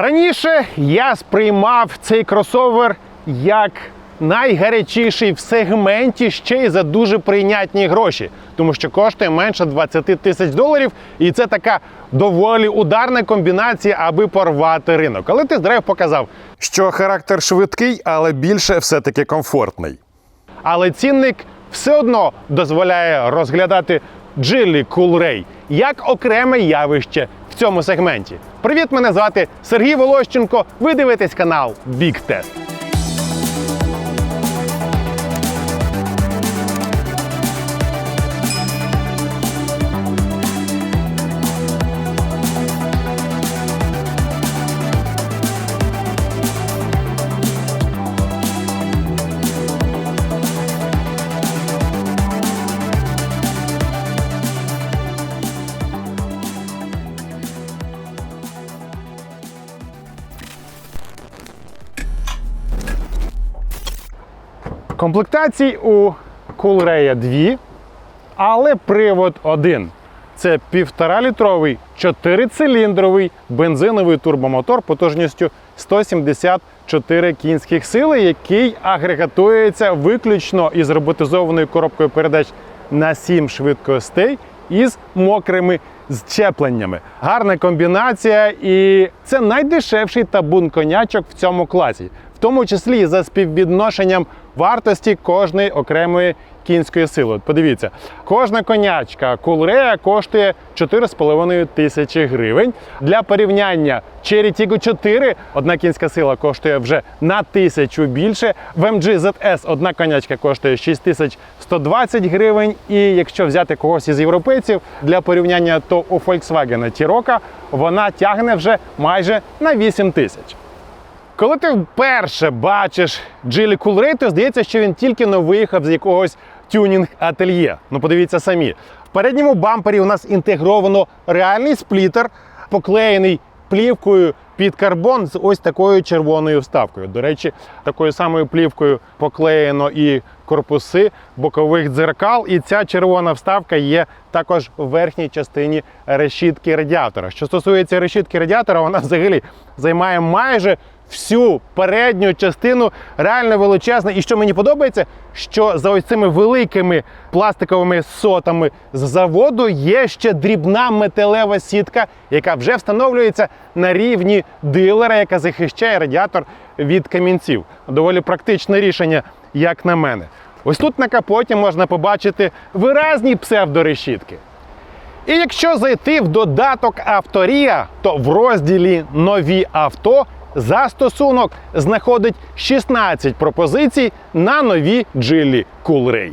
Раніше я сприймав цей кросовер як найгарячіший в сегменті ще й за дуже прийнятні гроші, тому що коштує менше 20 тисяч доларів, і це така доволі ударна комбінація, аби порвати ринок. Але тест-драйв показав, що характер швидкий, але більше все-таки комфортний. Але цінник все одно дозволяє розглядати Geely Coolray як окреме явище цьому сегменті. Привіт, мене звати Сергій Волощенко. Ви дивитесь канал Big Test. Комплектацій у Coolray 2, але привод один. Це 1,5-літровий 4-циліндровий бензиновий турбомотор потужністю 174 кінських сили, який агрегатується виключно із роботизованою коробкою передач на 7 швидкостей із мокрими зчепленнями. Гарна комбінація, і це найдешевший табун конячок в цьому класі, в тому числі за співвідношенням вартості кожної окремої кінської сили. От подивіться, кожна конячка Кулрея коштує 4,5 тисячі гривень. Для порівняння Cherry Tiggo 4 одна кінська сила коштує вже на тисячу більше. В MG ZS одна конячка коштує 6120 гривень. І якщо взяти когось із європейців для порівняння, то у Volkswagen T-Roc вона тягне вже майже на 8 тисяч. Коли ти вперше бачиш Джилі Кулрей, то здається, що він тільки не виїхав з якогось тюнінг-ательє. Ну подивіться самі. В передньому бампері у нас інтегровано реальний сплітер, поклеєний плівкою під карбон з ось такою червоною вставкою. До речі, такою самою плівкою поклеєно і корпуси бокових дзеркал. І ця червона вставка є також в верхній частині решітки радіатора. Що стосується решітки радіатора, вона взагалі займає майже всю передню частину реально величезна. І що мені подобається, що за ось цими великими пластиковими сотами з заводу є ще дрібна металева сітка, яка вже встановлюється на рівні дилера, яка захищає радіатор від камінців. Доволі практичне рішення, як на мене. Ось тут на капоті можна побачити виразні псевдорешітки. І якщо зайти в додаток Авторія, то в розділі Нові авто застосунок знаходить 16 пропозицій на нові джилі Coolray.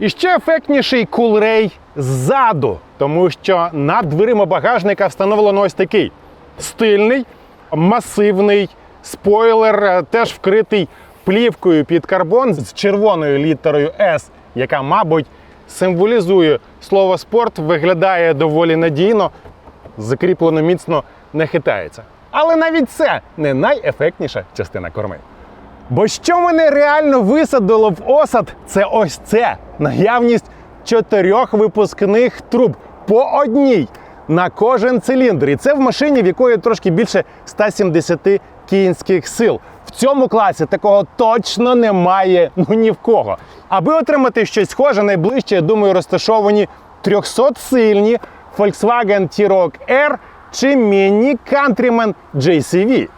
І ще ефектніший Coolray ззаду, тому що над дверима багажника встановлено ось такий стильний, масивний спойлер, е, теж вкритий плівкою під карбон з червоною літерою S, яка, мабуть, символізує слово спорт, виглядає доволі надійно, закріплено міцно не хитається. Але навіть це не найефектніша частина корми. Бо що мене реально висадило в осад, це ось це наявність чотирьох випускних труб по одній на кожен циліндр. І це в машині, в якої трошки більше 170 кінських сил. В цьому класі такого точно немає ну ні в кого. Аби отримати щось схоже, найближче, я думаю, розташовані 300-сильні Volkswagen T-Roc R чи Міні Countryman JCV.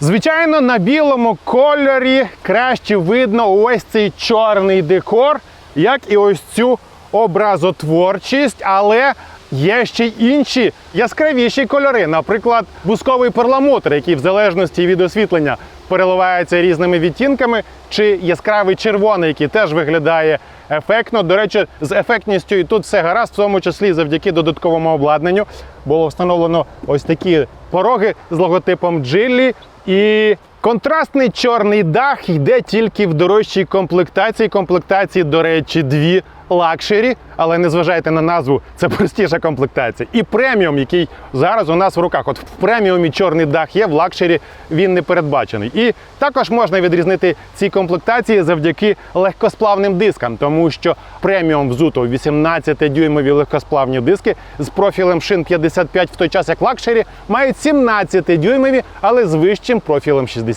Звичайно, на білому кольорі краще видно ось цей чорний декор, як і ось цю образотворчість, але є ще й інші яскравіші кольори. Наприклад, бусковий перламутр, який в залежності від освітлення переливається різними відтінками, чи яскравий червоний, який теж виглядає ефектно. До речі, з ефектністю і тут все гаразд, в тому числі завдяки додатковому обладнанню було встановлено ось такі пороги з логотипом Джиллі. І контрастний чорний дах йде тільки в дорожчій комплектації. Комплектації, до речі, дві лакшері, але не зважайте на назву, це простіша комплектація. І преміум, який зараз у нас в руках. От в преміумі чорний дах є, в лакшері він не передбачений. І також можна відрізнити ці комплектації завдяки легкосплавним дискам, тому що преміум взуто 18-дюймові легкосплавні диски з профілем шин 55, в той час як лакшері мають 17-дюймові, але з вищим профілем 60.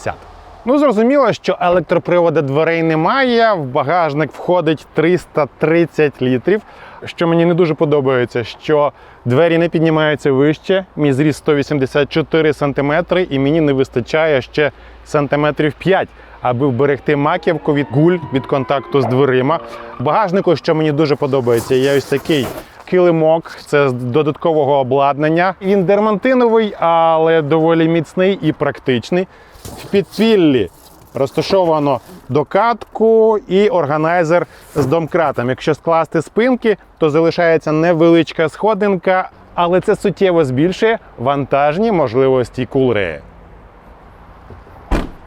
Ну, зрозуміло, що електроприводу дверей немає. В багажник входить 330 літрів. Що мені не дуже подобається, що двері не піднімаються вище. Мій зріст 184 см, і мені не вистачає ще сантиметрів 5, аби вберегти маківку від гуль від контакту з дверима. В багажнику, що мені дуже подобається, є ось такий. Килимок, це з додаткового обладнання. Він дермантиновий, але доволі міцний і практичний. В підпіллі розташовано докатку і органайзер з домкратом. Якщо скласти спинки, то залишається невеличка сходинка, але це суттєво збільшує вантажні можливості кулреї.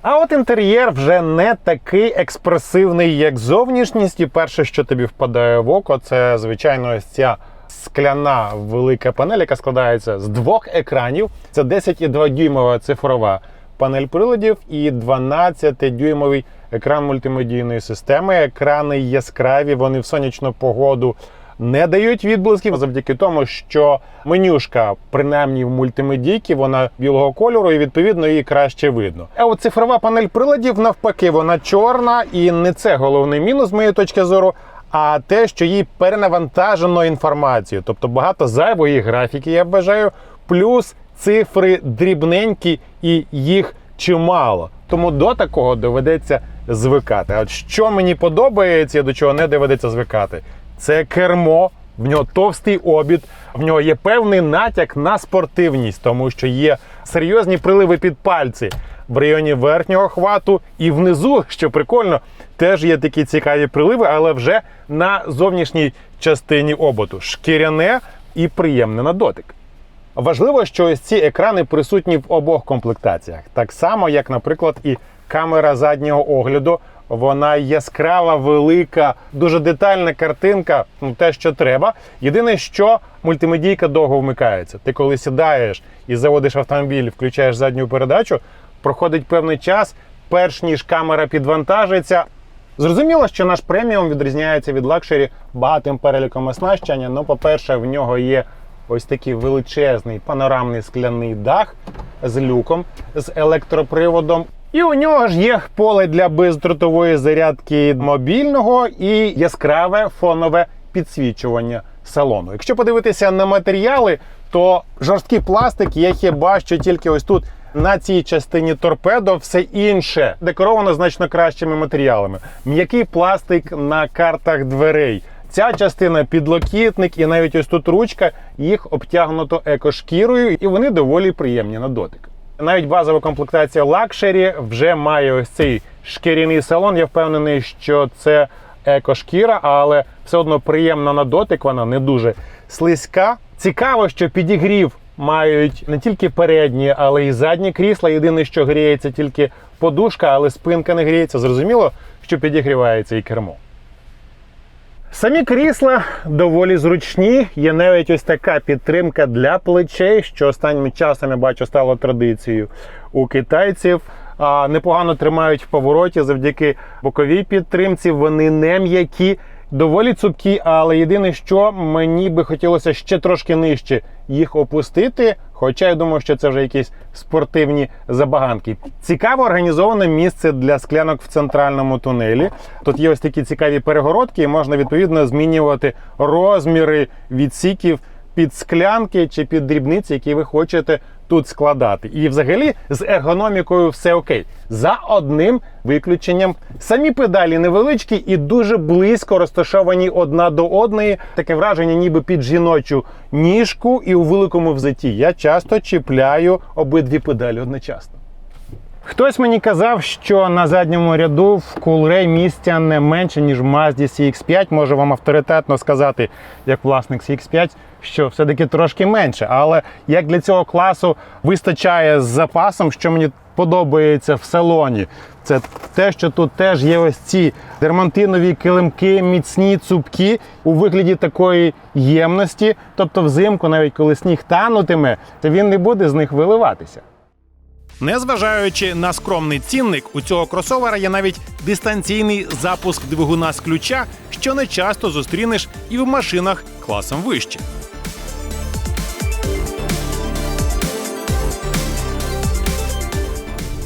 А от інтер'єр вже не такий експресивний, як зовнішність. І перше, що тобі впадає в око, це звичайно ось ця скляна велика панель, яка складається з двох екранів. Це 10,2 дюймова цифрова панель приладів і 12-дюймовий екран мультимедійної системи. Екрани яскраві, вони в сонячну погоду не дають відблисків завдяки тому, що менюшка, принаймні в мультимедійці, вона білого кольору і відповідно її краще видно. А от цифрова панель приладів навпаки, вона чорна, і не це головний мінус з моєї точки зору. А те, що їй перенавантажено інформацією, тобто багато зайвої графіки, я вважаю, плюс цифри дрібненькі і їх чимало. Тому до такого доведеться звикати. А що мені подобається, до чого не доведеться звикати, це кермо. В нього товстий обід, в нього є певний натяк на спортивність, тому що є серйозні приливи під пальці в районі верхнього хвату і внизу, що прикольно, теж є такі цікаві приливи, але вже на зовнішній частині оботу. Шкіряне і приємне на дотик. Важливо, що ось ці екрани присутні в обох комплектаціях, так само, як, наприклад, і камера заднього огляду. Вона яскрава, велика, дуже детальна картинка, ну те, що треба. Єдине, що мультимедійка довго вмикається. Ти коли сідаєш і заводиш автомобіль, включаєш задню передачу, проходить певний час, перш ніж камера підвантажиться. Зрозуміло, що наш преміум відрізняється від лакшері багатим переліком оснащення. Ну, по-перше, в нього є ось такий величезний панорамний скляний дах з люком, з електроприводом. І у нього ж є поле для бездротової зарядки мобільного і яскраве фонове підсвічування салону. Якщо подивитися на матеріали, то жорсткий пластик є хіба що тільки ось тут. На цій частині торпедо все інше декоровано значно кращими матеріалами. М'який пластик на картах дверей. Ця частина підлокітник і навіть ось тут ручка, їх обтягнуто екошкірою, і вони доволі приємні на дотик. Навіть базова комплектація лакшері вже має ось цей шкіряний салон. Я впевнений, що це екошкіра, але все одно приємна на дотик, вона не дуже слизька. Цікаво, що підігрів мають не тільки передні, але й задні крісла. Єдине, що гріється тільки подушка, але спинка не гріється. Зрозуміло, що підігрівається і кермо. Самі крісла доволі зручні. Є навіть ось така підтримка для плечей, що останнім часом я бачу стало традицією у китайців. А, непогано тримають в повороті завдяки боковій підтримці. Вони не м'які, доволі цупкі, але єдине, що мені би хотілося ще трошки нижче їх опустити. Хоча я думаю, що це вже якісь спортивні забаганки. Цікаво організоване місце для склянок в центральному тунелі. Тут є ось такі цікаві перегородки, і можна відповідно змінювати розміри відсіків під склянки чи під дрібниці, які ви хочете тут складати. І взагалі з ергономікою все окей. За одним виключенням. Самі педалі невеличкі і дуже близько розташовані одна до одної. Таке враження, ніби під жіночу ніжку, і у великому взуті я часто чіпляю обидві педалі одночасно. Хтось мені казав, що на задньому ряду в Coolray місця не менше, ніж в Mazda CX5. Можу вам авторитетно сказати, як власник CX5, що все-таки трошки менше. Але як для цього класу вистачає з запасом, що мені подобається в салоні, це те, що тут теж є ось ці дермантинові килимки, міцні цупкі у вигляді такої ємності. Тобто взимку, навіть коли сніг танутиме, то він не буде з них виливатися. Незважаючи на скромний цінник, у цього кросовера є навіть дистанційний запуск двигуна з ключа, що не часто зустрінеш і в машинах класом вище.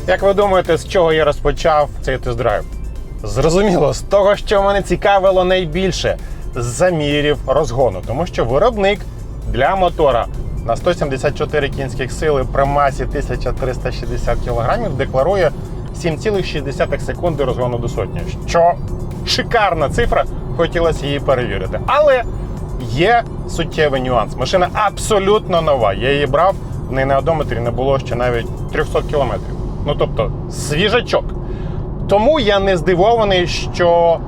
Як ви думаєте, з чого я розпочав цей тест-драйв? Зрозуміло, з того, що мене цікавило найбільше з замірів розгону, тому що виробник для мотора на 174 кінських сили при масі 1360 кг декларує 7,6 секунди розгону до сотні. Що шикарна цифра, хотілося її перевірити. Але є суттєвий нюанс. Машина абсолютно нова. Я її брав, в неї на одометрі не було ще навіть 300 кілометрів. Ну тобто, свіжачок. Тому я не здивований, що,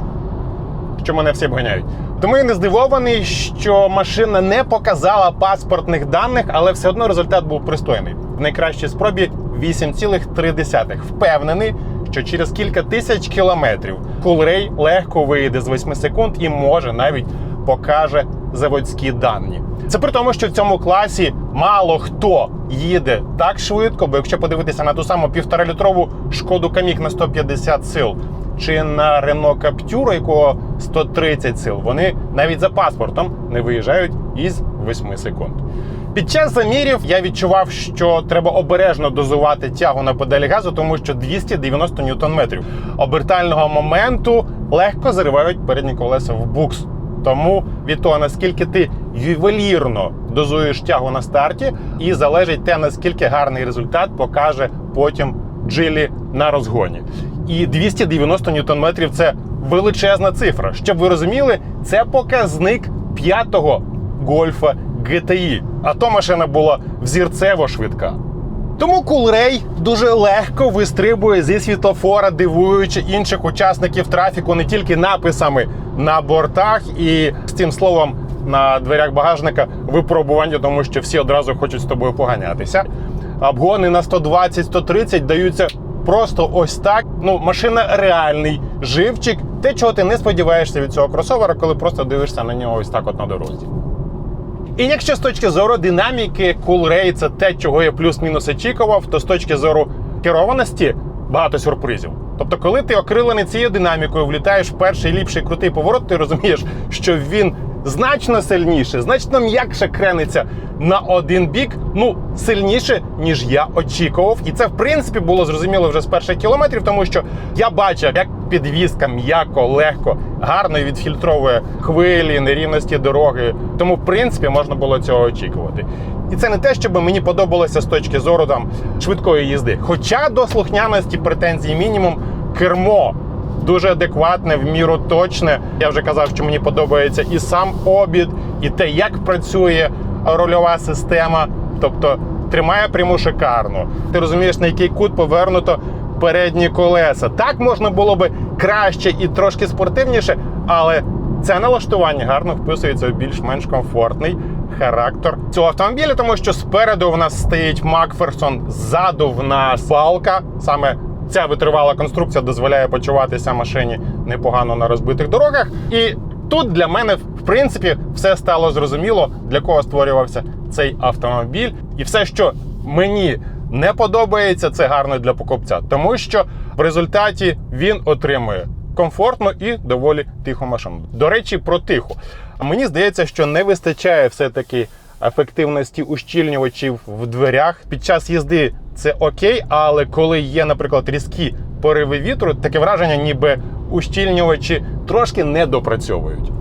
що мене всі обганяють. Тому я не здивований, що машина не показала паспортних даних, але все одно результат був пристойний. В найкращій спробі 8,3. Впевнений, що через кілька тисяч кілометрів Coolray легко вийде з 8 секунд і може навіть покаже заводські дані. Це при тому, що в цьому класі мало хто їде так швидко, бо якщо подивитися на ту саму півторалітрову шкоду Камік на 150 сил, чи на Captur, у якого 130 сил, вони навіть за паспортом не виїжджають із 8 секунд. Під час замірів я відчував, що треба обережно дозувати тягу на педалі газу, тому що 290 ньютон-метрів обертального моменту легко заривають передні колеса в букс. Тому від того, наскільки ти ювелірно дозуєш тягу на старті, і залежить те, наскільки гарний результат покаже потім джилі на розгоні. І 290 ньютон-метрів це величезна цифра. Щоб ви розуміли, це показник п'ятого гольфа GTI. А то машина була взірцево швидка. Тому Coolray дуже легко вистрибує зі світлофора, дивуючи інших учасників трафіку не тільки написами на бортах і з цим словом на дверях багажника випробування, тому що всі одразу хочуть з тобою поганятися. Обгони на 120-130 даються просто ось так. Ну, машина реальний живчик. Те, чого ти не сподіваєшся від цього кросовера, коли просто дивишся на нього ось так от на дорозі. І якщо з точки зору динаміки Coolray це те, чого я плюс-мінус очікував, то з точки зору керованості багато сюрпризів. Тобто, коли ти окрилений цією динамікою, влітаєш в перший ліпший крутий поворот, ти розумієш, що він значно сильніше, значно м'якше крениться на один бік, ну сильніше, ніж я очікував. І це в принципі було зрозуміло вже з перших кілометрів, тому що я бачив, як підвізка м'яко, легко, гарно відфільтровує хвилі, нерівності дороги. Тому, в принципі, можна було цього очікувати. І це не те, щоб мені подобалося з точки зору там швидкої їзди. Хоча до слухняності претензій мінімум кермо дуже адекватне, в міру точне. Я вже казав, що мені подобається і сам обід, і те, як працює рульова система. Тобто тримає пряму шикарно. Ти розумієш, на який кут повернуто передні колеса. Так можна було би краще і трошки спортивніше, але це налаштування гарно вписується в більш-менш комфортний характер цього автомобіля, тому що спереду в нас стоїть Макферсон, ззаду в нас балка. Саме ця витривала конструкція дозволяє почуватися машині непогано на розбитих дорогах. І тут для мене, в принципі, все стало зрозуміло, для кого створювався цей автомобіль, і все, що мені не подобається, це гарно для покупця, тому що в результаті він отримує комфортну і доволі тиху машину. До речі, про тиху. Мені здається, що не вистачає все-таки ефективності ущільнювачів в дверях. Під час їзди це окей, але коли є, наприклад, різкі пориви вітру, таке враження, ніби ущільнювачі трошки не допрацьовують.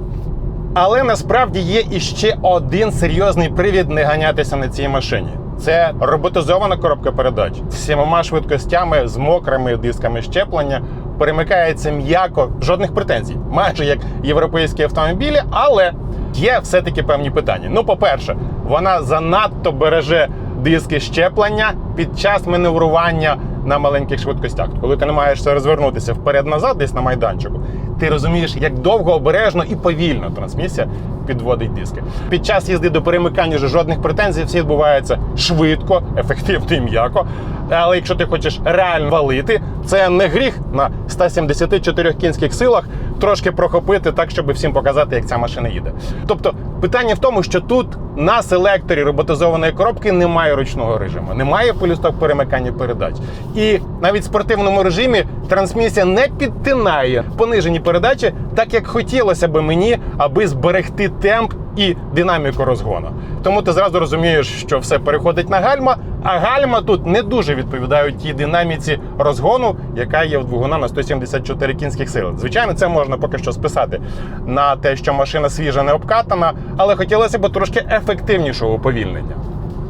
Але насправді є іще один серйозний привід не ганятися на цій машині. Це роботизована коробка передач з сімома швидкостями, з мокрими дисками щеплення. Перемикається м'яко, жодних претензій, майже як європейські автомобілі, але є все-таки певні питання. Ну, по-перше, вона занадто береже диски щеплення під час маневрування на маленьких швидкостях. Коли ти намагаєшся розвернутися вперед-назад, десь на майданчику, ти розумієш, як довго, обережно і повільно трансмісія підводить диски. Під час їзди до перемикання вже жодних претензій, все відбувається швидко, ефективно і м'яко. Але якщо ти хочеш реально валити, це не гріх на 174 кінських силах трошки прохопити так, щоб всім показати, як ця машина їде. Тобто питання в тому, що тут на селекторі роботизованої коробки немає ручного режиму, немає полісток перемикання передач. І навіть в спортивному режимі трансмісія не підтинає понижені передачі, так як хотілося би мені, аби зберегти темп і динаміку розгону. Тому ти зразу розумієш, що все переходить на гальма, а гальма тут не дуже відповідають тій динаміці розгону, яка є в двигуна на 174 кінських сил. Звичайно, це можна поки що списати на те, що машина свіжа, не обкатана, але хотілося б трошки ефективнішого уповільнення.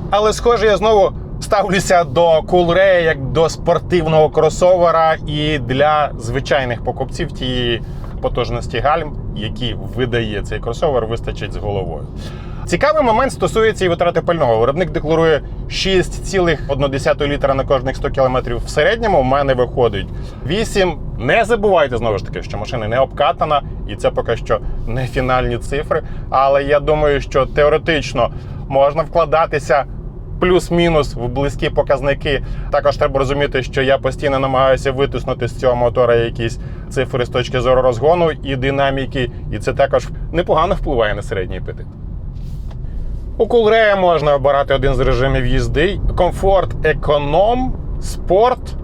Але схоже, я знову ставлюся до Coolray як до спортивного кросовера і для звичайних покупців тієї потужності гальм, які видає цей кросовер, вистачить з головою. Цікавий момент стосується і витрати пального. Виробник декларує 6,1 літра на кожних 100 км в середньому. У мене виходить 8. Не забувайте знову ж таки, що машина не обкатана, і це поки що не фінальні цифри. Але я думаю, що теоретично можна вкладатися плюс-мінус в близькі показники. Також треба розуміти, що я постійно намагаюся витиснути з цього мотора якісь цифри з точки зору розгону і динаміки, і це також непогано впливає на середній апетит. У Coolray можна обирати один з режимів їзди: комфорт, економ, спорт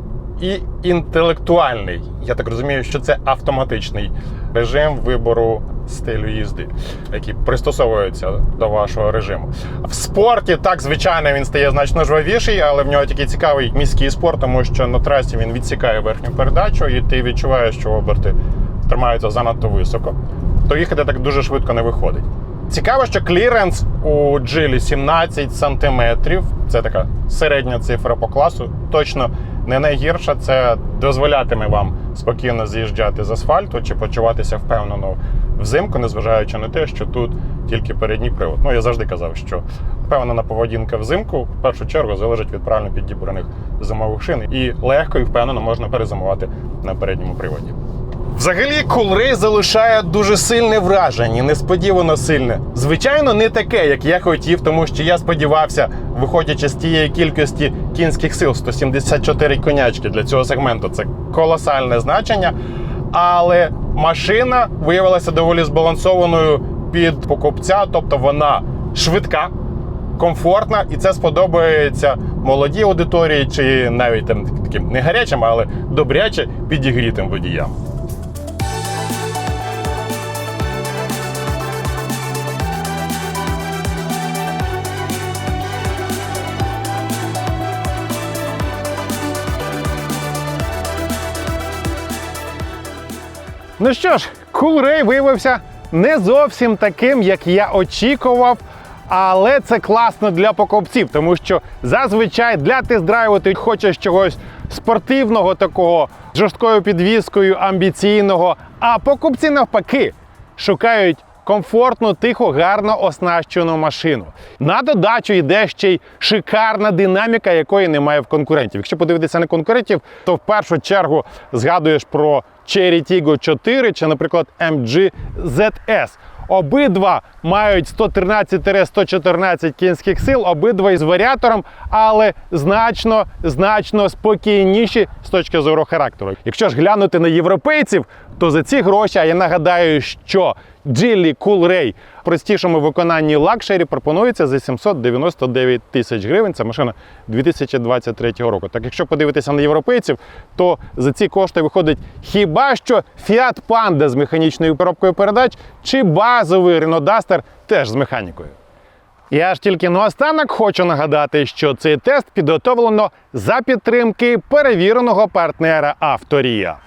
і інтелектуальний. Я так розумію, що це автоматичний режим вибору стилю їзди, який пристосовується до вашого режиму. В спорті так, звичайно, він стає значно жвавіший, але в нього такий цікавий міський спорт, тому що на трасі він відсікає верхню передачу, і ти відчуваєш, що оберти тримаються занадто високо. То їхати так дуже швидко не виходить. Цікаво, що кліренс у джилі 17 см. Це така середня цифра по класу. Точно не найгірша. Це дозволятиме вам спокійно з'їжджати з асфальту чи почуватися впевнено взимку, незважаючи на те, що тут тільки передній привод. Ну я завжди казав, що впевнена поведінка взимку в першу чергу залежить від правильно підібраних зимових шин, і легко і впевнено можна перезимувати на передньому приводі. Взагалі, Coolray залишає дуже сильне враження, несподівано сильне. Звичайно, не таке, як я хотів, тому що я сподівався, виходячи з тієї кількості кінських сил, 174 конячки для цього сегменту. Це колосальне значення. Але машина виявилася доволі збалансованою під покупця, тобто вона швидка, комфортна, і це сподобається молодій аудиторії, чи навіть там таким не гарячим, але добряче підігрітим водіям. Ну що ж, Coolray виявився не зовсім таким, як я очікував. Але це класно для покупців, тому що зазвичай для тест-драйву ти хочеш чогось спортивного, такого з жорсткою підвіскою, амбіційного. А покупці навпаки шукають комфортну, тихо, гарно оснащену машину. На додачу йде ще й шикарна динаміка, якої немає в конкурентів. Якщо подивитися на конкурентів, то в першу чергу згадуєш про Cherry Tiggo 4 чи, наприклад, MG ZS. Обидва мають 113-114 кінських сил, обидва із варіатором, але значно значно спокійніші з точки зору характеру. Якщо ж глянути на європейців, то за ці гроші, а я нагадаю, що Geely Coolray в простішому виконанні лакшері пропонується за 799 тисяч гривень. Це машина 2023 року. Так якщо подивитися на європейців, то за ці кошти виходить хіба що Fiat Panda з механічною коробкою передач чи базовий Renault Duster теж з механікою. Я ж тільки наостанок хочу нагадати, що цей тест підготовлено за підтримки перевіреного партнера Авторія.